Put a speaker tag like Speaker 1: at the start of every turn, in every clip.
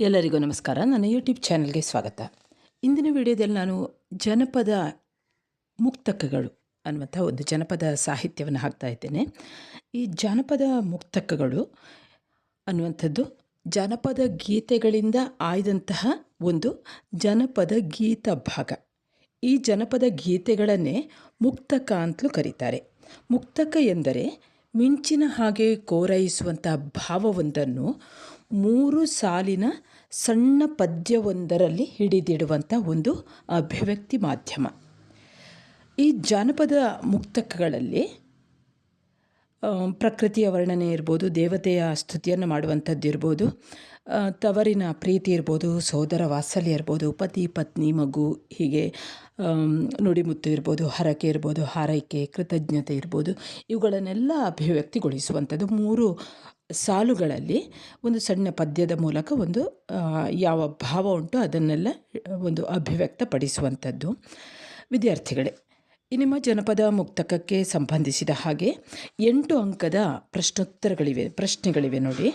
Speaker 1: ಎಲ್ಲರಿಗೂ ನಮಸ್ಕಾರ. ನನ್ನ ಯೂಟ್ಯೂಬ್ ಚಾನಲ್ಗೆ ಸ್ವಾಗತ. ಇಂದಿನ ವಿಡಿಯೋದಲ್ಲಿ ನಾನು ಜನಪದ ಮುಕ್ತಕಗಳು ಅನ್ನುವಂಥ ಒಂದು ಜನಪದ ಸಾಹಿತ್ಯವನ್ನು ಹಾಕ್ತಾ ಇದ್ದೇನೆ. ಈ ಜಾನಪದ ಮುಕ್ತಕಗಳು ಅನ್ನುವಂಥದ್ದು ಜನಪದ ಗೀತೆಗಳಿಂದ ಆಯ್ದಂತಹ ಒಂದು ಜನಪದ ಗೀತ ಭಾಗ. ಈ ಜನಪದ ಗೀತೆಗಳನ್ನೇ ಮುಕ್ತಕ ಅಂತಲೂ ಕರೀತಾರೆ. ಮುಕ್ತಕ ಎಂದರೆ ಮಿಂಚಿನ ಹಾಗೆ ಕೋರೈಸುವಂಥ ಭಾವವೊಂದನ್ನು ಮೂರು ಸಾಲಿನ ಸಣ್ಣ ಪದ್ಯವೊಂದರಲ್ಲಿ ಹಿಡಿದಿಡುವಂಥ ಒಂದು ಅಭಿವ್ಯಕ್ತಿ ಮಾಧ್ಯಮ. ಈ ಜಾನಪದ ಮುಕ್ತಕಗಳಲ್ಲಿ ಪ್ರಕೃತಿಯ ವರ್ಣನೆ ಇರ್ಬೋದು, ದೇವತೆಯ ಸ್ತುತಿಯನ್ನು ಮಾಡುವಂಥದ್ದು ಇರ್ಬೋದು ತವರಿನ ಪ್ರೀತಿ ಇರ್ಬೋದು, ಸೋದರ ವಾತ್ಸಲ್ಯ ಇರ್ಬೋದು, ಪತಿ, ಪತ್ನಿ, ಮಗು ಹೀಗೆ ನುಡಿಮುತ್ತು ಇರ್ಬೋದು, ಹರಕೆ ಇರ್ಬೋದು, ಹಾರೈಕೆ, ಕೃತಜ್ಞತೆ ಇರ್ಬೋದು, ಇವುಗಳನ್ನೆಲ್ಲ ಅಭಿವ್ಯಕ್ತಿಗೊಳಿಸುವಂಥದ್ದು ಮೂರು ಸಾಲುಗಳಲ್ಲಿ ಒಂದು ಸಣ್ಣ ಪದ್ಯದ ಮೂಲಕ ಒಂದು ಯಾವ ಭಾವ ಉಂಟು ಅದನ್ನೆಲ್ಲ ಒಂದು ಅಭಿವ್ಯಕ್ತಪಡಿಸುವಂಥದ್ದು. ವಿದ್ಯಾರ್ಥಿಗಳೇ ನಿಮ್ಮ ಜನಪದ ಮುಕ್ತಕಕ್ಕೆ ಸಂಬಂಧಿಸಿದ ಹಾಗೆ ಎಂಟು ಅಂಕದ ಪ್ರಶ್ನೋತ್ತರಗಳಿವೆ, ಪ್ರಶ್ನೆಗಳಿವೆ ನೋಡಿ.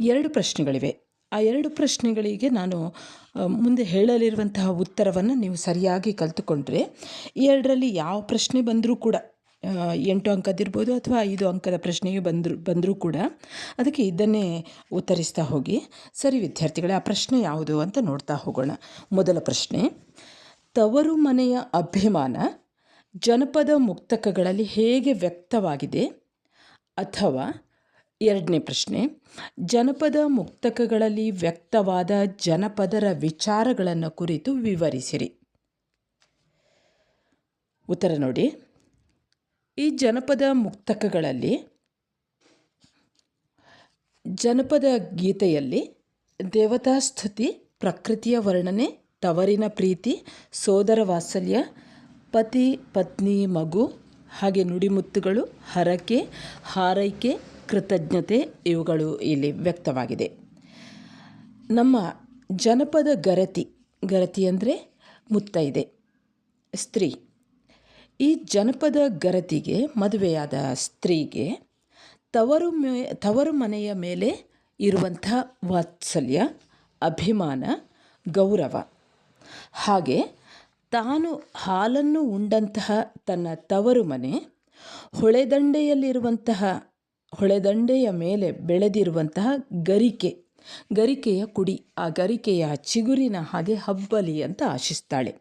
Speaker 1: ಎರಡು ಪ್ರಶ್ನೆಗಳಿವೆ. ಆ ಎರಡು ಪ್ರಶ್ನೆಗಳಿಗೆ ನಾನು ಮುಂದೆ ಹೇಳಲಿರುವಂತಹ ಉತ್ತರವನ್ನು ನೀವು ಸರಿಯಾಗಿ ಕಲ್ತುಕೊಂಡ್ರೆ, ಈ ಎರಡರಲ್ಲಿ ಯಾವ ಪ್ರಶ್ನೆ ಬಂದರೂ ಕೂಡ ಎಂಟು ಅಂಕದಿರ್ಬೋದು ಅಥವಾ ಐದು ಅಂಕದ ಪ್ರಶ್ನೆಯು ಬಂದರೂ ಬಂದರೂ ಕೂಡ ಅದಕ್ಕೆ ಇದನ್ನೇ ಉತ್ತರಿಸ್ತಾ ಹೋಗಿ. ಸರಿ ವಿದ್ಯಾರ್ಥಿಗಳೇ, ಆ ಪ್ರಶ್ನೆ ಯಾವುದು ಅಂತ ನೋಡ್ತಾ ಹೋಗೋಣ. ಮೊದಲ ಪ್ರಶ್ನೆ, ತವರು ಮನೆಯ ಅಭಿಮಾನ ಜನಪದ ಮುಕ್ತಕಗಳಲ್ಲಿ ಹೇಗೆ ವ್ಯಕ್ತವಾಗಿದೆ ಅಥವಾ ಎರಡನೇ ಪ್ರಶ್ನೆ, ಜನಪದ ಮುಕ್ತಕಗಳಲ್ಲಿ ವ್ಯಕ್ತವಾದ ಜನಪದರ ವಿಚಾರಗಳನ್ನು ಕುರಿತು ವಿವರಿಸಿರಿ. ಉತ್ತರ ನೋಡಿ. ಈ ಜನಪದ ಮುಕ್ತಕಗಳಲ್ಲಿ ಜನಪದ ಗೀತೆಯಲ್ಲಿ ದೇವತಾ ಸ್ತುತಿ ಪ್ರಕೃತಿಯ ವರ್ಣನೆ, ತವರಿನ ಪ್ರೀತಿ, ಸೋದರ ವಾತ್ಸಲ್ಯ, ಪತಿ, ಪತ್ನಿ, ಮಗು, ಹಾಗೆ ನುಡಿಮುತ್ತುಗಳು, ಹರಕೆ, ಹಾರೈಕೆ ಕೃತಜ್ಞತೆ ಇವುಗಳು ಇಲ್ಲಿ ವ್ಯಕ್ತವಾಗಿದೆ. ನಮ್ಮ ಜನಪದ ಗರತಿ ಗರತಿ ಅಂದರೆ ಮುತ್ತೈದೆ ಸ್ತ್ರೀ. ಈ ಜನಪದ ಗರತಿಗೆ ಮದುವೆಯಾದ ಸ್ತ್ರೀಗೆ ತವರು ಮೇ, ತವರು ಮನೆಯ ಮೇಲೆ ಇರುವಂಥ ವಾತ್ಸಲ್ಯ, ಅಭಿಮಾನ, ಗೌರವ. ಹಾಗೆ ತಾನು ಹಾಲನ್ನು ಉಂಡಂತಹ ತನ್ನ ತವರು ಮನೆ, ಹೊಳೆದಂಡೆಯಲ್ಲಿರುವಂತಹ ಹೊಳೆದಂಡೆಯ ಮೇಲೆ ಬೆಳೆದಿರುವಂತಹ ಗರಿಕೆ, ಗರಿಕೆಯ ಕುಡಿ. ಆ ಗರಿಕೆಯ ಚಿಗುರಿನ ಹಾಗೆ ಹಬ್ಬಲಿ ಅಂತ ಆಶಿಸ್ತಾಳೆ.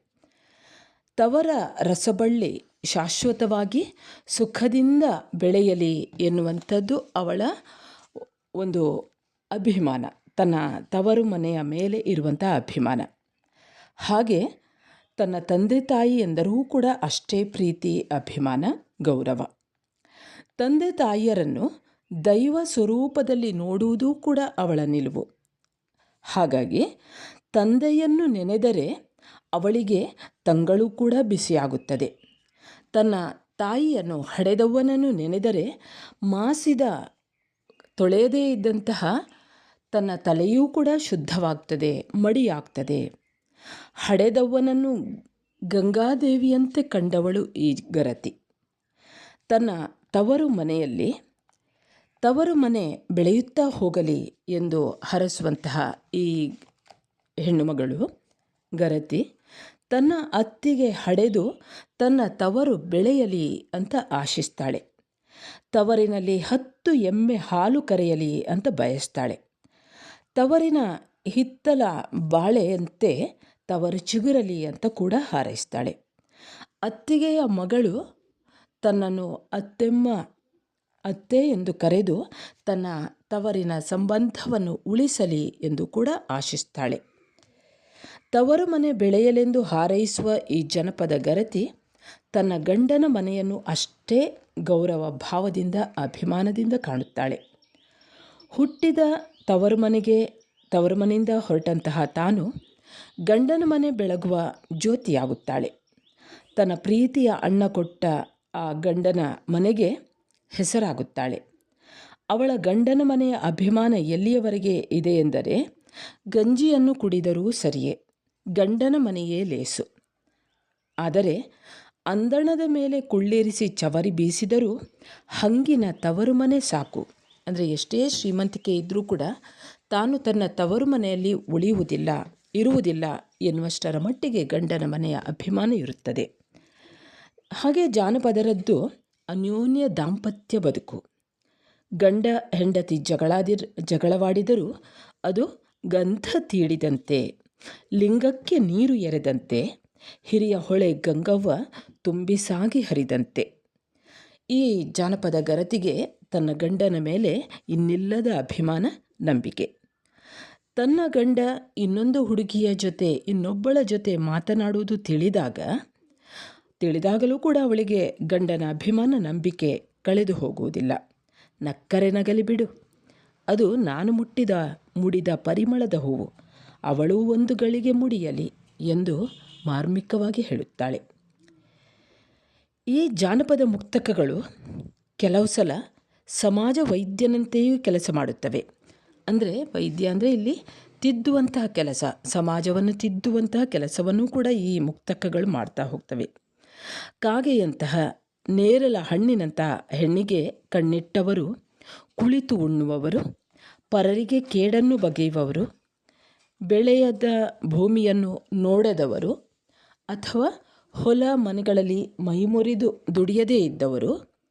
Speaker 1: ತವರ ರಸಬಳ್ಳಿ ಶಾಶ್ವತವಾಗಿ ಸುಖದಿಂದ ಬೆಳೆಯಲಿ ಎನ್ನುವಂಥದ್ದು ಅವಳ ಒಂದು ಅಭಿಮಾನ. ತನ್ನ ತವರು ಮನೆಯ ಮೇಲೆ ಇರುವಂಥ ಅಭಿಮಾನ. ಹಾಗೆ ತನ್ನ ತಂದೆ ತಾಯಿ ಎಂದರೂ ಕೂಡ ಅಷ್ಟೇ ಪ್ರೀತಿ, ಅಭಿಮಾನ, ಗೌರವ. ತಂದೆ ತಾಯಿಯರನ್ನು ದೈವ ಸ್ವರೂಪದಲ್ಲಿ ನೋಡುವುದೂ ಕೂಡ ಅವಳ ನಿಲುವು. ಹಾಗಾಗಿ ತಂದೆಯನ್ನು ನೆನೆದರೆ ಅವಳಿಗೆ ತಂಗಳು ಕೂಡ ಬಿಸಿಯಾಗುತ್ತದೆ. ತನ್ನ ತಾಯಿಯನ್ನು ಹಡೆದವ್ವನನ್ನು ನೆನೆದರೆ ಮಾಸಿದ ತೊಳೆಯದೇ ಇದ್ದಂತಹ ತನ್ನ ತಲೆಯೂ ಕೂಡ ಶುದ್ಧವಾಗ್ತದೆ, ಮಡಿಯಾಗ್ತದೆ. ಹಡೆದವ್ವನನ್ನು ಗಂಗಾದೇವಿಯಂತೆ ಕಂಡವಳು ಈ ಗರತಿ. ತನ್ನ ತವರು ಮನೆಯಲ್ಲಿ ತವರು ಮನೆ ಬೆಳೆಯುತ್ತಾ ಹೋಗಲಿ ಎಂದು ಹರಸುವಂತಹ ಈ ಹೆಣ್ಣುಮಗಳು ಗರತಿ ತನ್ನ ಅತ್ತಿಗೆ ಹಡೆದು ತನ್ನ ತವರು ಬೆಳೆಯಲಿ ಅಂತ ಆಶಿಸ್ತಾಳೆ. ತವರಿನಲ್ಲಿ ಹತ್ತು ಎಮ್ಮೆ ಹಾಲು ಕರೆಯಲಿ ಅಂತ ಬಯಸ್ತಾಳೆ. ತವರಿನ ಹಿತ್ತಲ ಬಾಳೆಯಂತೆ ತವರು ಚಿಗುರಲಿ ಅಂತ ಕೂಡ ಹಾರೈಸ್ತಾಳೆ. ಅತ್ತಿಗೆಯ ಮಗಳು ತನ್ನನ್ನು ಅತ್ತೆಮ್ಮ ಅತ್ತೆ ಎಂದು ಕರೆದು ತನ್ನ ತವರಿನ ಸಂಬಂಧವನ್ನು ಉಳಿಸಲಿ ಎಂದು ಕೂಡ ಆಶಿಸ್ತಾಳೆ. ತವರು ಮನೆ ಬೆಳೆಯಲೆಂದು ಹಾರೈಸುವ ಈ ಜನಪದ ಗರತಿ ತನ್ನ ಗಂಡನ ಮನೆಯನ್ನು ಅಷ್ಟೇ ಗೌರವ ಭಾವದಿಂದ, ಅಭಿಮಾನದಿಂದ ಕಾಣುತ್ತಾಳೆ. ಹುಟ್ಟಿದ ತವರು ಮನೆಗೆ, ತವರು ಮನೆಯಿಂದ ಹೊರಟಂತಹ ತಾನು ಗಂಡನ ಮನೆ ಬೆಳಗುವ ಜ್ಯೋತಿಯಾಗುತ್ತಾಳೆ. ತನ್ನ ಪ್ರೀತಿಯ ಅಣ್ಣ ಕೊಟ್ಟ ಆ ಗಂಡನ ಮನೆಗೆ ಹೆಸರಾಗುತ್ತಾಳೆ. ಅವಳ ಗಂಡನ ಮನೆಯ ಅಭಿಮಾನ ಎಲ್ಲಿಯವರೆಗೆ ಇದೆ ಎಂದರೆ, ಗಂಜಿಯನ್ನು ಕುಡಿದರೂ ಸರಿಯೇ, ಗಂಡನ ಮನೆಯೇ ಲೇಸು. ಆದರೆ, ಅಂದಣದ ಮೇಲೆ ಕುಳ್ಳೇರಿಸಿ ಚವರಿ ಬೀಸಿದರೂ, ಹಂಗಿನ ತವರು ಮನೆ ಸಾಕು. ಅಂದರೆ ಎಷ್ಟೇ ಶ್ರೀಮಂತಿಕೆ ಇದ್ದರೂ ಕೂಡ, ತಾನು ತನ್ನ ತವರು ಮನೆಯಲ್ಲಿ ಉಳಿಯುವುದಿಲ್ಲ, ಇರುವುದಿಲ್ಲ ಎನ್ನುವಷ್ಟರ ಮಟ್ಟಿಗೆ ಗಂಡನ ಮನೆಯ ಅಭಿಮಾನ ಇರುತ್ತದೆ. ಹಾಗೆ ಜಾನಪದರದ್ದು ಅನ್ಯೋನ್ಯ ದಾಂಪತ್ಯ ಬದುಕು. ಗಂಡ ಹೆಂಡತಿ ಜಗಳಾದಿರ್, ಜಗಳವಾಡಿದರೂ ಅದು ಗಂಧ ತೀಡಿದಂತೆ ಲಿಂಗಕ್ಕೆ ನೀರು ಎರೆದಂತೆ, ಹಿರಿಯ ಹೊಳೆ ಗಂಗವ್ವ ತುಂಬಿ ಸಾಗಿ ಹರಿದಂತೆ. ಈ ಜಾನಪದ ಗರತಿಗೆ ತನ್ನ ಗಂಡನ ಮೇಲೆ ಇನ್ನಿಲ್ಲದ ಅಭಿಮಾನ, ನಂಬಿಕೆ. ತನ್ನ ಗಂಡ ಇನ್ನೊಂದು ಹುಡುಗಿಯ ಜೊತೆ ಇನ್ನೊಬ್ಬಳ ಜೊತೆ ಮಾತನಾಡುವುದು ತಿಳಿದಾಗ ತಿಳಿದಾಗಲೂ ಕೂಡ ಅವಳಿಗೆ ಗಂಡನ ಅಭಿಮಾನ ನಂಬಿಕೆ ಕಳೆದು ಹೋಗುವುದಿಲ್ಲ. ನಕ್ಕರೆ ನಗಲಿ ಬಿಡು. ಅದು ನಾನು ಮುಟ್ಟಿದ, ಮುಡಿದ ಪರಿಮಳದ ಹೂವು. ಅವಳೂ ಒಂದು ಗಳಿಗೆ ಮುಡಿಯಲಿ ಎಂದು ಮಾರ್ಮಿಕವಾಗಿ ಹೇಳುತ್ತಾಳೆ. ಈ ಜಾನಪದ ಮುಕ್ತಕಗಳು ಕೆಲವು ಸಲ ಸಮಾಜ ವೈದ್ಯನಂತೆಯೂ ಕೆಲಸ ಮಾಡುತ್ತವೆ. ಅಂದರೆ ವೈದ್ಯ ಅಂದರೆ ಇಲ್ಲಿ ತಿದ್ದುವಂತಹ ಕೆಲಸ, ಸಮಾಜವನ್ನು ತಿದ್ದುವಂತಹ ಕೆಲಸವನ್ನು ಕೂಡ ಈ ಮುಕ್ತಕಗಳು ಮಾಡ್ತಾ ಹೋಗ್ತವೆ. ಕಾಗೆಯಂತಹ ನೇರಲ ಹಣ್ಣಿನಂತಹ ಹೆಣ್ಣಿಗೆ ಕಣ್ಣಿಟ್ಟವರು, ಕುಳಿತು ಉಣ್ಣುವವರು, ಪರರಿಗೆ ಕೇಡನ್ನು ಬಗೆಯುವವರು, ಬೆಳೆಯದ ಭೂಮಿಯನ್ನು ನೋಡದವರು ಅಥವಾ ಹೊಲ ಮನೆಗಳಲ್ಲಿ ಮೈಮುರಿದು ದುಡಿಯದೇ ಇದ್ದವರು,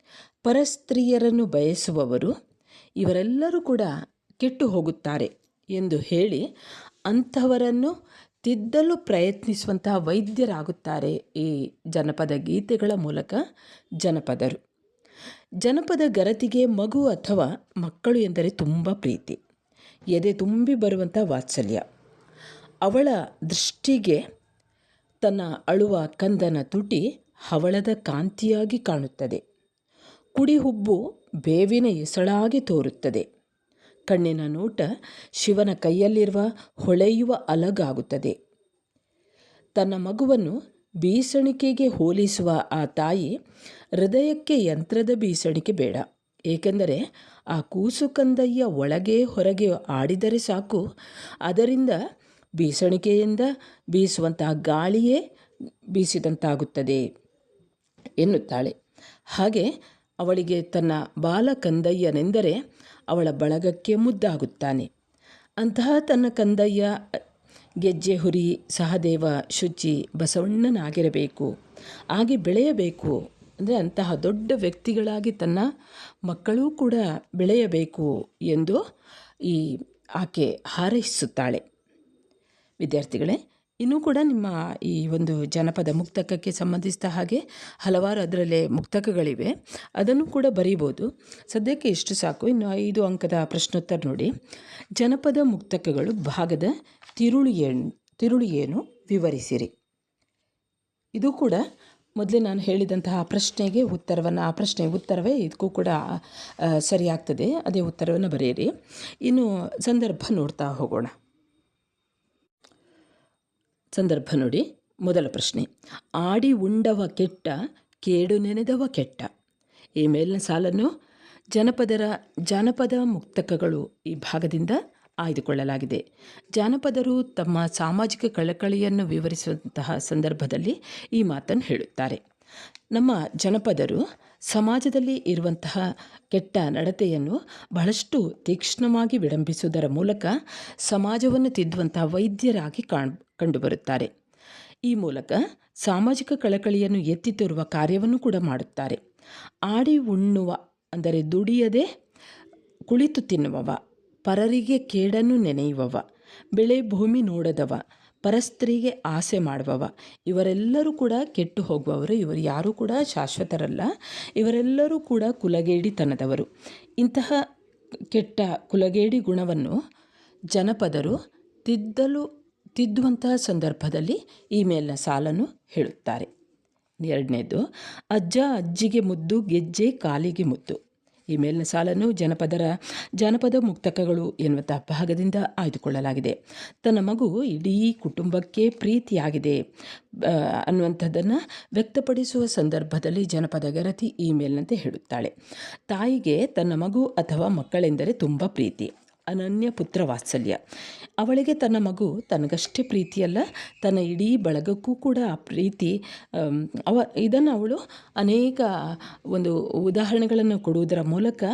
Speaker 1: ಪರಸ್ತ್ರೀಯರನ್ನು ಬಯಸುವವರು, ಇವರೆಲ್ಲರೂ ಕೂಡ ಕೆಟ್ಟು ಹೋಗುತ್ತಾರೆ ಎಂದು ಹೇಳಿ ಅಂಥವರನ್ನು ತಿದ್ದಲು ಪ್ರಯತ್ನಿಸುವಂತಹ ವೈದ್ಯರಾಗುತ್ತಾರೆ ಈ ಜನಪದ ಗೀತೆಗಳ ಮೂಲಕ ಜನಪದರು. ಜನಪದ ಗರತಿಗೆ ಮಗು ಅಥವಾ ಮಕ್ಕಳು ಎಂದರೆ ತುಂಬ ಪ್ರೀತಿ, ಎದೆ ತುಂಬಿ ಬರುವಂಥ ವಾತ್ಸಲ್ಯ. ಅವಳ ದೃಷ್ಟಿಗೆ ತನ್ನ ಅಳುವ ಕಂದನ ತುಟಿ ಹವಳದ ಕಾಂತಿಯಾಗಿ ಕಾಣುತ್ತದೆ. ಕುಡಿ ಹುಬ್ಬು ಬೇವಿನ ಎಸಳಾಗಿ ತೋರುತ್ತದೆ. ಕಣ್ಣಿನ ನೋಟ ಶಿವನ ಕೈಯಲ್ಲಿರುವ ಹೊಳೆಯುವ ಅಲಗಾಗುತ್ತದೆ. ತನ್ನ ಮಗುವನ್ನು ಬೀಸಣಿಕೆಗೆ ಹೋಲಿಸುವ ಆ ತಾಯಿ ಹೃದಯಕ್ಕೆ ಯಂತ್ರದ ಬೀಸಣಿಕೆ ಬೇಡ. ಏಕೆಂದರೆ ಆ ಕೂಸು ಕಂದಯ್ಯ ಒಳಗೆ ಹೊರಗೆ ಆಡಿದರೆ ಸಾಕು. ಅದರಿಂದ ಬೀಸಣಿಕೆಯಿಂದ ಬೀಸುವಂತಹ ಗಾಳಿಯೇ ಬೀಸಿದಂತಾಗುತ್ತದೆ ಎನ್ನುತ್ತಾಳೆ. ಹಾಗೆ ಅವಳಿಗೆ ತನ್ನ ಬಾಲ ಕಂದಯ್ಯನೆಂದರೆ ಅವಳ ಬಳಗಕ್ಕೆ ಮುದ್ದಾಗುತ್ತಾನೆ. ಅಂತಹ ತನ್ನ ಕಂದಯ್ಯ ಗೆಜ್ಜೆ ಹುರಿ ಸಹದೇವ ಶುಚಿ ಬಸವಣ್ಣನಾಗಿರಬೇಕು. ಹಾಗೆ ಬೆಳೆಯಬೇಕು. ಅಂದರೆ ಅಂತಹ ದೊಡ್ಡ ವ್ಯಕ್ತಿಗಳಾಗಿ ತನ್ನ ಮಕ್ಕಳೂ ಕೂಡ ಬೆಳೆಯಬೇಕು ಎಂದು ಈ ಆಕೆ ಹಾರೈಸುತ್ತಾಳೆ. ವಿದ್ಯಾರ್ಥಿಗಳೇ ಇನ್ನೂ ಕೂಡ ನಿಮ್ಮ ಈ ಒಂದು ಜನಪದ ಮುಕ್ತಕಕ್ಕೆ ಸಂಬಂಧಿಸಿದ ಹಾಗೆ ಹಲವಾರು ಅದರಲ್ಲೇ ಮುಕ್ತಕಗಳಿವೆ. ಅದನ್ನು ಕೂಡ ಬರೀಬೋದು. ಸದ್ಯಕ್ಕೆ ಇಷ್ಟು ಸಾಕು. ಇನ್ನು ಐದು ಅಂಕದ ಪ್ರಶ್ನೋತ್ತರ ನೋಡಿ. ಜನಪದ ಮುಕ್ತಕಗಳು ಭಾಗದ ತಿರುಳು ಏನು ತಿರುಳು ಏನು ವಿವರಿಸಿರಿ. ಇದು ಕೂಡ ಮೊದಲೇ ನಾನು ಹೇಳಿದಂತಹ ಪ್ರಶ್ನೆಗೆ ಉತ್ತರವನ್ನು, ಆ ಪ್ರಶ್ನೆ ಉತ್ತರವೇ ಇದಕ್ಕೂ ಕೂಡ ಸರಿಯಾಗ್ತದೆ. ಅದೇ ಉತ್ತರವನ್ನು ಬರೆಯಿರಿ. ಇನ್ನು ಸಂದರ್ಭ ನೋಡ್ತಾ ಹೋಗೋಣ. ಸಂದರ್ಭ ನೋಡಿ. ಮೊದಲ ಪ್ರಶ್ನೆ. ಆಡಿ ಉಂಡವ ಕೆಟ್ಟ, ಕೇಡು ನೆನೆದವ ಕೆಟ್ಟ. ಈ ಮೇಲಿನ ಸಾಲನ್ನು ಜನಪದರ ಜಾನಪದ ಮುಕ್ತಕಗಳು ಈ ಭಾಗದಿಂದ ಆಯ್ದುಕೊಳ್ಳಲಾಗಿದೆ. ಜಾನಪದರು ತಮ್ಮ ಸಾಮಾಜಿಕ ಕಳಕಳಿಯನ್ನು ವಿವರಿಸುವಂತಹ ಸಂದರ್ಭದಲ್ಲಿ ಈ ಮಾತನ್ನು ಹೇಳುತ್ತಾರೆ. ನಮ್ಮ ಜನಪದರು ಸಮಾಜದಲ್ಲಿ ಇರುವಂತಹ ಕೆಟ್ಟ ನಡತೆಯನ್ನು ಬಹಳಷ್ಟು ತೀಕ್ಷ್ಣವಾಗಿ ವಿಡಂಬಿಸುವುದರ ಮೂಲಕ ಸಮಾಜವನ್ನು ತಿದ್ದುವಂತಹ ವೈದ್ಯರಾಗಿ ಕಾಣ್ ಕಂಡುಬರುತ್ತಾರೆ. ಈ ಮೂಲಕ ಸಾಮಾಜಿಕ ಕಳಕಳಿಯನ್ನು ಎತ್ತಿ ತೋರುವ ಕಾರ್ಯವನ್ನು ಕೂಡ ಮಾಡುತ್ತಾರೆ. ಆಡಿ ಉಣ್ಣುವ ಅಂದರೆ ದುಡಿಯದೆ ಕುಳಿತು ತಿನ್ನುವವ, ಪರರಿಗೆ ಕೇಡನ್ನು ನೆನೆಯುವವ, ಬೆಳೆ ಭೂಮಿ ನೋಡದವ, ಪರಸ್ತ್ರೀಗೆ ಆಸೆ ಮಾಡುವವ, ಇವರೆಲ್ಲರೂ ಕೂಡ ಕೆಟ್ಟು ಹೋಗುವವರು, ಇವರು ಯಾರೂ ಕೂಡ ಶಾಶ್ವತರಲ್ಲ, ಇವರೆಲ್ಲರೂ ಕೂಡ ಕುಲಗೇಡಿತನದವರು. ಇಂತಹ ಕೆಟ್ಟ ಕುಲಗೇಡಿ ಗುಣವನ್ನು ಜನಪದರು ತಿದ್ದಲು ತಿದ್ದುವಂತಹ ಸಂದರ್ಭದಲ್ಲಿ ಈ ಮೇಲಿನ ಸಾಲನ್ನು ಹೇಳುತ್ತಾರೆ. ಎರಡನೇದು, ಅಜ್ಜ ಅಜ್ಜಿಗೆ ಮುದ್ದು, ಗೆಜ್ಜೆ ಕಾಲಿಗೆ ಮುದ್ದು. ಈ ಮೇಲಿನ ಸಾಲನ್ನು ಜನಪದರ, ಜನಪದ ಮುಕ್ತಕಗಳು ಎನ್ನುವಂಥ ಭಾಗದಿಂದ ಆಯ್ದುಕೊಳ್ಳಲಾಗಿದೆ. ತನ್ನ ಮಗು ಇಡೀ ಕುಟುಂಬಕ್ಕೆ ಪ್ರೀತಿಯಾಗಿದೆ ಅನ್ನುವಂಥದ್ದನ್ನು ವ್ಯಕ್ತಪಡಿಸುವ ಸಂದರ್ಭದಲ್ಲಿ ಜನಪದ ಗರತಿ ಈ ಹೇಳುತ್ತಾಳೆ. ತಾಯಿಗೆ ತನ್ನ ಮಗು ಅಥವಾ ಮಕ್ಕಳೆಂದರೆ ತುಂಬ ಪ್ರೀತಿ. ಅನನ್ಯ ಪುತ್ರ ವಾತ್ಸಲ್ಯ ಅವಳಿಗೆ ತನ್ನ ಮಗು ತನಗಷ್ಟೇ ಪ್ರೀತಿಯಲ್ಲ, ತನ್ನ ಇಡೀ ಬಳಗಕ್ಕೂ ಕೂಡ ಆ ಪ್ರೀತಿ ಅವ, ಇದನ್ನು ಅವಳು ಅನೇಕ ಒಂದು ಉದಾಹರಣೆಗಳನ್ನು ಕೊಡುವುದರ ಮೂಲಕ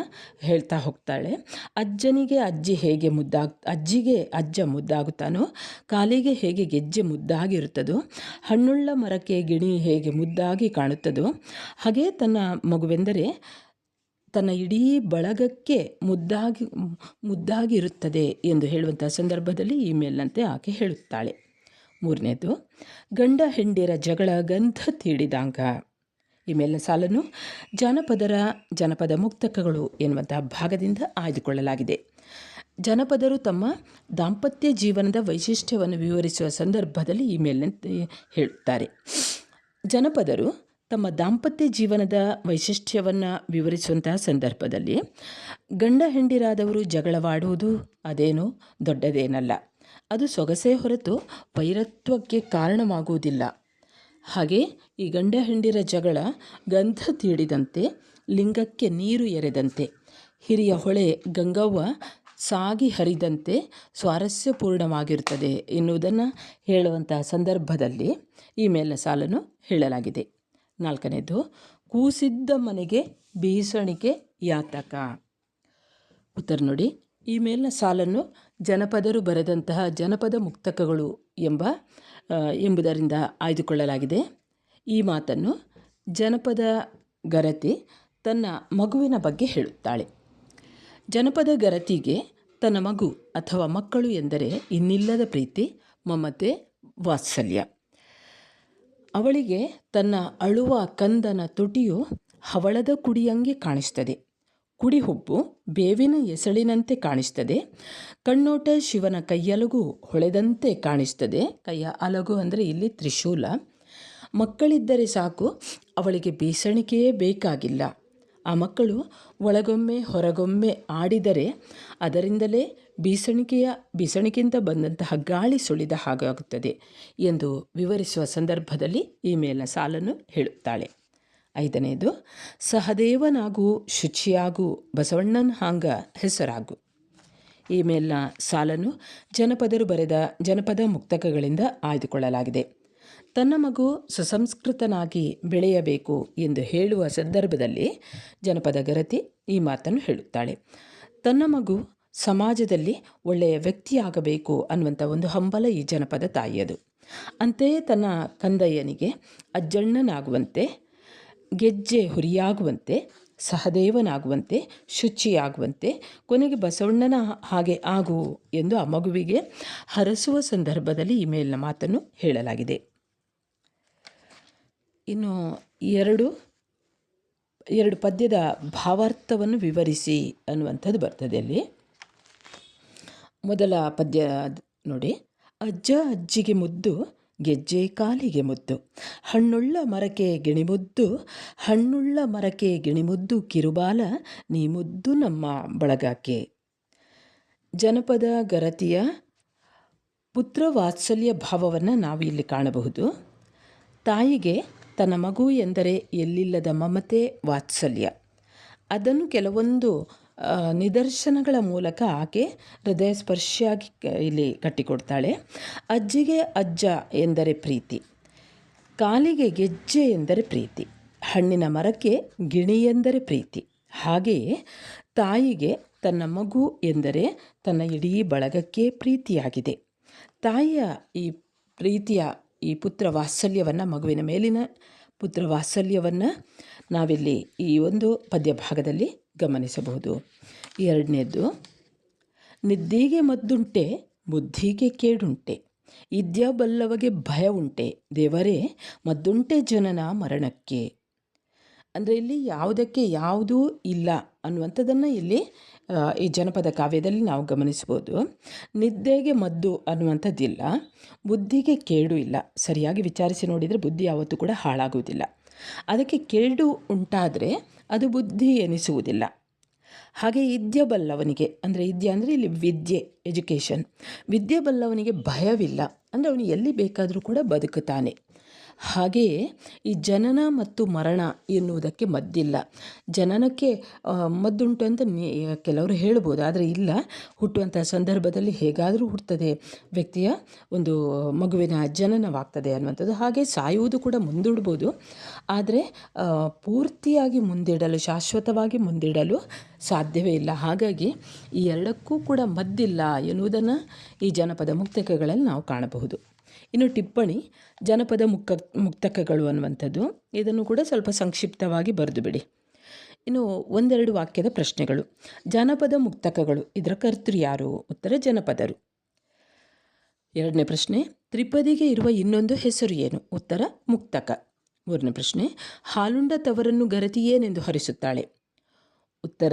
Speaker 1: ಹೇಳ್ತಾ ಹೋಗ್ತಾಳೆ. ಅಜ್ಜನಿಗೆ ಅಜ್ಜಿ ಹೇಗೆ ಮುದ್ದಾಗ್, ಅಜ್ಜಿಗೆ ಅಜ್ಜ ಮುದ್ದಾಗುತ್ತಾನೋ, ಕಾಲಿಗೆ ಹೇಗೆ ಗೆಜ್ಜೆ ಮುದ್ದಾಗಿರುತ್ತದೋ, ಹಣ್ಣುಳ್ಳ ಮರಕ್ಕೆ ಗಿಣಿ ಹೇಗೆ ಮುದ್ದಾಗಿ ಕಾಣುತ್ತದೋ, ಹಾಗೆ ತನ್ನ ಮಗುವೆಂದರೆ ತನ್ನ ಇಡೀ ಬಳಗಕ್ಕೆ ಮುದ್ದಾಗಿ, ಮುದ್ದಾಗಿರುತ್ತದೆ ಎಂದು ಹೇಳುವಂಥ ಸಂದರ್ಭದಲ್ಲಿ ಈ ಮೇಲಿನಂತೆ ಆಕೆ ಹೇಳುತ್ತಾಳೆ. ಮೂರನೇದು, ಗಂಡ ಹೆಂಡಿರ ಜಗಳ ಗಂಧ ತೀಡಿದಾಂಗ. ಈ ಮೇಲಿನ ಸಾಲನ್ನು ಜಾನಪದರ, ಜನಪದ ಮುಕ್ತಕಗಳು ಎನ್ನುವಂಥ ಭಾಗದಿಂದ ಆಯ್ದುಕೊಳ್ಳಲಾಗಿದೆ. ಜನಪದರು ತಮ್ಮ ದಾಂಪತ್ಯ ಜೀವನದ ವೈಶಿಷ್ಟ್ಯವನ್ನು ವಿವರಿಸುವ ಸಂದರ್ಭದಲ್ಲಿ ಈ ಮೇಲಿನಂತೆ ಹೇಳುತ್ತಾರೆ. ಜನಪದರು ತಮ್ಮ ದಾಂಪತ್ಯ ಜೀವನದ ವೈಶಿಷ್ಟ್ಯವನ್ನು ವಿವರಿಸುವಂತಹ ಸಂದರ್ಭದಲ್ಲಿ ಗಂಡ ಹೆಂಡಿರಾದವರು ಜಗಳವಾಡುವುದು ಅದೇನೋ ದೊಡ್ಡದೇನಲ್ಲ. ಅದು ಸೊಗಸೇ ಹೊರತು ವೈರತ್ವಕ್ಕೆ ಕಾರಣವಾಗುವುದಿಲ್ಲ. ಹಾಗೆ ಈ ಗಂಡ ಹೆಂಡಿರ ಜಗಳ ಗಂಧ ತೀಡಿದಂತೆ, ಲಿಂಗಕ್ಕೆ ನೀರು ಎರೆದಂತೆ, ಹಿರಿಯ ಹೊಳೆ ಗಂಗವ್ವ ಸಾಗಿ ಹರಿದಂತೆ ಸ್ವಾರಸ್ಯಪೂರ್ಣವಾಗಿರುತ್ತದೆ ಎನ್ನುವುದನ್ನು ಹೇಳುವಂತಹ ಸಂದರ್ಭದಲ್ಲಿ ಈ ಮೇಲಿನ ಸಾಲನ್ನು ಹೇಳಲಾಗಿದೆ. ನಾಲ್ಕನೇದು, ಕೂಸಿದ್ದ ಮನೆಗೆ ಬೀಸಣಿಗೆ ಯಾತಕ? ಉತ್ತರ ನೋಡಿ. ಈ ಮೇಲಿನ ಸಾಲನ್ನು ಜನಪದರು ಬರೆದಂತಹ ಜನಪದ ಮುಕ್ತಕಗಳು ಎಂಬ ಎಂಬುದರಿಂದ ಆಯ್ದುಕೊಳ್ಳಲಾಗಿದೆ. ಈ ಮಾತನ್ನು ಜನಪದ ಗರತಿ ತನ್ನ ಮಗುವಿನ ಬಗ್ಗೆ ಹೇಳುತ್ತಾಳೆ. ಜನಪದ ಗರತಿಗೆ ತನ್ನ ಮಗು ಅಥವಾ ಮಕ್ಕಳು ಎಂದರೆ ಇನ್ನಿಲ್ಲದ ಪ್ರೀತಿ, ಮಮತೆ, ವಾತ್ಸಲ್ಯ. ಅವಳಿಗೆ ತನ್ನ ಅಳುವ ಕಂದನ ತುಟಿಯು ಹವಳದ ಕುಡಿಯಂಗೆ ಕಾಣಿಸ್ತದೆ. ಕುಡಿಹುಬ್ಬು ಬೇವಿನ ಎಸಳಿನಂತೆ ಕಾಣಿಸ್ತದೆ. ಕಣ್ಣೋಟ ಶಿವನ ಕೈಯಲಗು ಹೊಳೆದಂತೆ ಕಾಣಿಸ್ತದೆ. ಕೈಯ ಅಲಗು ಅಂದರೆ ಇಲ್ಲಿ ತ್ರಿಶೂಲ. ಮಕ್ಕಳಿದ್ದರೆ ಸಾಕು, ಅವಳಿಗೆ ಬೇಸಣಿಕೆಯೇ ಬೇಕಾಗಿಲ್ಲ. ಆ ಮಕ್ಕಳು ಒಳಗೊಮ್ಮೆ ಹೊರಗೊಮ್ಮೆ ಆಡಿದರೆ ಅದರಿಂದಲೇ ಬೀಸಣಿಕೆಯ, ಬೀಸಣಿಕೆಯಿಂದ ಬಂದಂತಹ ಗಾಳಿ ಸುಳಿದ ಹಾಗಾಗುತ್ತದೆ ಎಂದು ವಿವರಿಸುವ ಸಂದರ್ಭದಲ್ಲಿ ಈ ಮೇಲಿನ ಸಾಲನ್ನು ಹೇಳುತ್ತಾಳೆ. ಐದನೆಯದು ಸಹದೇವನಾಗು, ಶುಚಿಯಾಗು, ಬಸವಣ್ಣನ ಹಾಂಗ ಹೆಸರಾಗು. ಈ ಮೇಲಿನ ಸಾಲನ್ನು ಜನಪದರು ಬರೆದ ಜನಪದ ಮುಕ್ತಕಗಳಿಂದ ಆಯ್ದುಕೊಳ್ಳಲಾಗಿದೆ. ತನ್ನ ಮಗು ಸುಸಂಸ್ಕೃತನಾಗಿ ಬೆಳೆಯಬೇಕು ಎಂದು ಹೇಳುವ ಸಂದರ್ಭದಲ್ಲಿ ಜನಪದ ಗರತಿ ಈ ಮಾತನ್ನು ಹೇಳುತ್ತಾಳೆ. ತನ್ನ ಮಗು ಸಮಾಜದಲ್ಲಿ ಒಳ್ಳೆಯ ವ್ಯಕ್ತಿಯಾಗಬೇಕು ಅನ್ನುವಂಥ ಒಂದು ಹಂಬಲ ಈ ಜನಪದ ತಾಯಿಯದು. ಅಂತೆಯೇ ತನ್ನ ಕಂದಯ್ಯನಿಗೆ ಅಜ್ಜಣ್ಣನಾಗುವಂತೆ, ಗೆಜ್ಜೆ ಹುರಿಯಾಗುವಂತೆ, ಸಹದೇವನಾಗುವಂತೆ, ಶುಚಿಯಾಗುವಂತೆ, ಕೊನೆಗೆ ಬಸವಣ್ಣನ ಹಾಗೆ ಆಗು ಎಂದು ಆ ಮಗುವಿಗೆ ಹರಸುವ ಸಂದರ್ಭದಲ್ಲಿ ಈ ಮೇಲಿನ ಮಾತನ್ನು ಹೇಳಲಾಗಿದೆ. ಇನ್ನು ಎರಡು ಎರಡು ಪದ್ಯದ ಭಾವಾರ್ಥವನ್ನು ವಿವರಿಸಿ ಅನ್ನುವಂಥದ್ದು ಬರ್ತದೆ ಅಲ್ಲಿ. ಮೊದಲ ಪದ್ಯ ನೋಡಿ. ಅಜ್ಜ ಅಜ್ಜಿಗೆ ಮುದ್ದು, ಗೆಜ್ಜೆ ಕಾಲಿಗೆ ಮುದ್ದು. ಹಣ್ಣುಳ್ಳ ಮರಕೆ ಗಿಣಿಮುದ್ದು ಹಣ್ಣುಳ್ಳ ಮರಕೆ ಗಿಣಿಮುದ್ದು ಕಿರುಬಾಲ, ನೀ ಮುದ್ದು ನಮ್ಮ ಬಳಗಾಕೆ. ಜನಪದ ಗರತಿಯ ಪುತ್ರ ವಾತ್ಸಲ್ಯ ಭಾವವನ್ನು ನಾವು ಇಲ್ಲಿ ಕಾಣಬಹುದು. ತಾಯಿಗೆ ತನ್ನ ಮಗು ಎಂದರೆ ಎಲ್ಲಿಲ್ಲದ ಮಮತೆ ವಾತ್ಸಲ್ಯ. ಅದನ್ನು ಕೆಲವೊಂದು ನಿದರ್ಶನಗಳ ಮೂಲಕ ಆಕೆ ಹೃದಯ ಸ್ಪರ್ಶಿಯಾಗಿ ಇಲ್ಲಿ ಕಟ್ಟಿಕೊಡ್ತಾಳೆ. ಅಜ್ಜಿಗೆ ಅಜ್ಜ ಎಂದರೆ ಪ್ರೀತಿ, ಕಾಲಿಗೆ ಗೆಜ್ಜೆ ಎಂದರೆ ಪ್ರೀತಿ, ಹಣ್ಣಿನ ಮರಕ್ಕೆ ಗಿಣಿ ಎಂದರೆ ಪ್ರೀತಿ. ಹಾಗೆಯೇ ತಾಯಿಗೆ ತನ್ನ ಮಗು ಎಂದರೆ ತನ್ನ ಇಡೀ ಬಳಗಕ್ಕೆ ಪ್ರೀತಿಯಾಗಿದೆ. ತಾಯಿಯ ಈ ಪ್ರೀತಿಯ ಈ ಪುತ್ರ ವಾತ್ಸಲ್ಯವನ್ನು, ಮಗುವಿನ ಮೇಲಿನ ಪುತ್ರ ವಾತ್ಸಲ್ಯವನ್ನು ನಾವಿಲ್ಲಿ ಈ ಒಂದು ಪದ್ಯ ಭಾಗದಲ್ಲಿ ಗಮನಿಸಬಹುದು. ಎರಡನೇದು, ನಿದ್ದೆಗೆ ಮದ್ದುಂಟೆ, ಬುದ್ಧಿಗೆ ಕೇಡುಂಟೆ, ಇದ್ಯಬಲ್ಲವಗೆ ಭಯ ಉಂಟೆ ದೇವರೇ, ಮದ್ದುಂಟೆ ಜನನ ಮರಣಕ್ಕೆ. ಅಂದರೆ ಇಲ್ಲಿ ಯಾವುದಕ್ಕೆ ಯಾವುದೂ ಇಲ್ಲ ಅನ್ನುವಂಥದ್ದನ್ನು ಇಲ್ಲಿ ಈ ಜನಪದ ಕಾವ್ಯದಲ್ಲಿ ನಾವು ಗಮನಿಸ್ಬೋದು ನಿದ್ದೆಗೆ ಮದ್ದು ಅನ್ನುವಂಥದ್ದಿಲ್ಲ. ಬುದ್ಧಿಗೆ ಕೇಡು ಇಲ್ಲ. ಸರಿಯಾಗಿ ವಿಚಾರಿಸಿ ನೋಡಿದರೆ ಬುದ್ಧಿ ಯಾವತ್ತೂ ಕೂಡ ಹಾಳಾಗುವುದಿಲ್ಲ. ಅದಕ್ಕೆ ಕೇಡು ಉಂಟಾದರೆ ಅದು ಬುದ್ಧಿ ಎನಿಸುವುದಿಲ್ಲ. ಹಾಗೆ ವಿದ್ಯೆ ಬಲ್ಲವನಿಗೆ, ಅಂದರೆ ವಿದ್ಯೆ ಅಂದರೆ ಇಲ್ಲಿ ವಿದ್ಯೆ ಎಜುಕೇಷನ್ ವಿದ್ಯೆ ಬಲ್ಲವನಿಗೆ ಭಯವಿಲ್ಲ. ಅಂದರೆ ಅವನು ಎಲ್ಲಿ ಬೇಕಾದರೂ ಕೂಡ ಬದುಕುತ್ತಾನೆ. ಹಾಗೆಯೇ ಈ ಜನನ ಮತ್ತು ಮರಣ ಎನ್ನುವುದಕ್ಕೆ ಮದ್ದಿಲ್ಲ. ಜನನಕ್ಕೆ ಮದ್ದುಂಟು ಅಂತ ಕೆಲವರು ಹೇಳ್ಬೋದು, ಆದರೆ ಇಲ್ಲ. ಹುಟ್ಟುವಂಥ ಸಂದರ್ಭದಲ್ಲಿ ಹೇಗಾದರೂ ಹುಟ್ಟುತ್ತದೆ. ವ್ಯಕ್ತಿಯ ಒಂದು ಮಗುವಿನ ಜನನವಾಗ್ತದೆ ಅನ್ನುವಂಥದ್ದು. ಹಾಗೆ ಸಾಯುವುದು ಕೂಡ ಮುಂದೂಡ್ಬೋದು. ಆದರೆ ಪೂರ್ತಿಯಾಗಿ ಮುಂದಿಡಲು, ಶಾಶ್ವತವಾಗಿ ಮುಂದಿಡಲು ಸಾಧ್ಯವೇ ಇಲ್ಲ. ಹಾಗಾಗಿ ಈ ಎರಡಕ್ಕೂ ಕೂಡ ಮದ್ದಿಲ್ಲ ಎನ್ನುವುದನ್ನು ಈ ಜನಪದ ಮುಕ್ತಕಗಳಲ್ಲಿ ನಾವು ಕಾಣಬಹುದು. ಇನ್ನು ಟಿಪ್ಪಣಿ, ಜನಪದ ಮುಕ್ಕ ಮುಕ್ತಕಗಳು ಅನ್ನುವಂಥದ್ದು, ಇದನ್ನು ಕೂಡ ಸ್ವಲ್ಪ ಸಂಕ್ಷಿಪ್ತವಾಗಿ ಬರೆದು ಬಿಡಿ. ಇನ್ನು ಒಂದೆರಡು ವಾಕ್ಯದ ಪ್ರಶ್ನೆಗಳು. ಜಾನಪದ ಮುಕ್ತಕಗಳು, ಇದರ ಕರ್ತೃ ಯಾರು? ಉತ್ತರ ಜನಪದರು. ಎರಡನೇ ಪ್ರಶ್ನೆ, ತ್ರಿಪದಿಗೆ ಇರುವ ಇನ್ನೊಂದು ಹೆಸರು ಏನು? ಉತ್ತರ ಮುಕ್ತಕ. ಮೂರನೇ ಪ್ರಶ್ನೆ, ಹಾಲುಂಡ ತವರನ್ನು ಗರತಿ ಏನೆಂದು ಹರಿಸುತ್ತಾಳೆ. ಉತ್ತರ,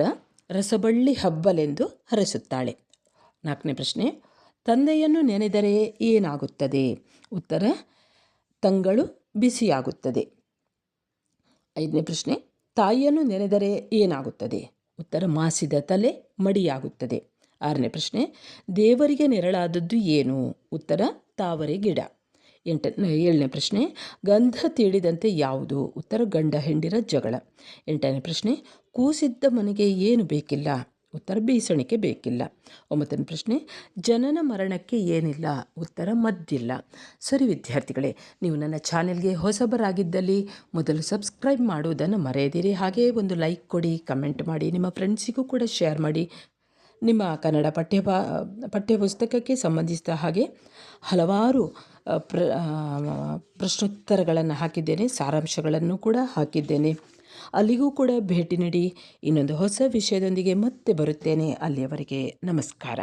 Speaker 1: ರಸಬಳ್ಳಿ ಹಬ್ಬಲೆಂದು ಹರಸುತ್ತಾಳೆ. ನಾಲ್ಕನೇ ಪ್ರಶ್ನೆ, ತಂದೆಯನ್ನು ನೆನೆದರೆ ಏನಾಗುತ್ತದೆ? ಉತ್ತರ, ತಂಗಳು ಬಿಸಿಯಾಗುತ್ತದೆ. ಐದನೇ ಪ್ರಶ್ನೆ, ತಾಯಿಯನ್ನು ನೆನೆದರೆ ಏನಾಗುತ್ತದೆ? ಉತ್ತರ, ಮಾಸಿದ ತಲೆ ಮಡಿಯಾಗುತ್ತದೆ. ಆರನೇ ಪ್ರಶ್ನೆ, ದೇವರಿಗೆ ನೆರಳಾದದ್ದು ಏನು? ಉತ್ತರ, ತಾವರೆ ಗಿಡ. ಎಂಟ ಏಳನೇ ಪ್ರಶ್ನೆ, ಗಂಧ ತಿಳಿದಂತೆ ಯಾವುದು? ಉತ್ತರ, ಗಂಡ ಹೆಂಡಿರ ಜಗಳ. ಎಂಟನೇ ಪ್ರಶ್ನೆ ಕೂಸಿದ್ದ ಮನೆಗೆ ಏನು ಬೇಕಿಲ್ಲ? ಉತ್ತರ ಬೀಸಣಿಕೆ ಬೇಕಿಲ್ಲ. ಒಂಬತ್ತನೇ ಪ್ರಶ್ನೆ, ಜನನ ಮರಣಕ್ಕೆ ಏನಿಲ್ಲ? ಉತ್ತರ ಮದ್ದಿಲ್ಲ. ಸರಿ ವಿದ್ಯಾರ್ಥಿಗಳೇ, ನೀವು ನನ್ನ ಚಾನೆಲ್ಗೆ ಹೊಸಬರಾಗಿದ್ದಲ್ಲಿ ಮೊದಲು ಸಬ್ಸ್ಕ್ರೈಬ್ ಮಾಡುವುದನ್ನು ಮರೆಯದಿರಿ. ಹಾಗೇ ಒಂದು ಲೈಕ್ ಕೊಡಿ, ಕಮೆಂಟ್ ಮಾಡಿ, ನಿಮ್ಮ ಫ್ರೆಂಡ್ಸಿಗೂ ಕೂಡ ಶೇರ್ ಮಾಡಿ. ನಿಮ್ಮ ಕನ್ನಡ ಪಠ್ಯ ಪಠ್ಯಪುಸ್ತಕಕ್ಕೆ ಸಂಬಂಧಿಸಿದ ಹಾಗೆ ಹಲವಾರು, ಪ್ರ ಪ್ರಶ್ನೋತ್ತರಗಳನ್ನು ಹಾಕಿದ್ದೇನೆ, ಸಾರಾಂಶಗಳನ್ನು ಕೂಡ ಹಾಕಿದ್ದೇನೆ. ಅಲ್ಲಿಗೂ ಕೂಡ ಭೇಟಿ ನೀಡಿ ಇನ್ನೊಂದು ಹೊಸ ವಿಷಯದೊಂದಿಗೆ ಮತ್ತೆ ಬರುತ್ತೇನೆ. ಅಲ್ಲಿಯವರೆಗೆ ನಮಸ್ಕಾರ.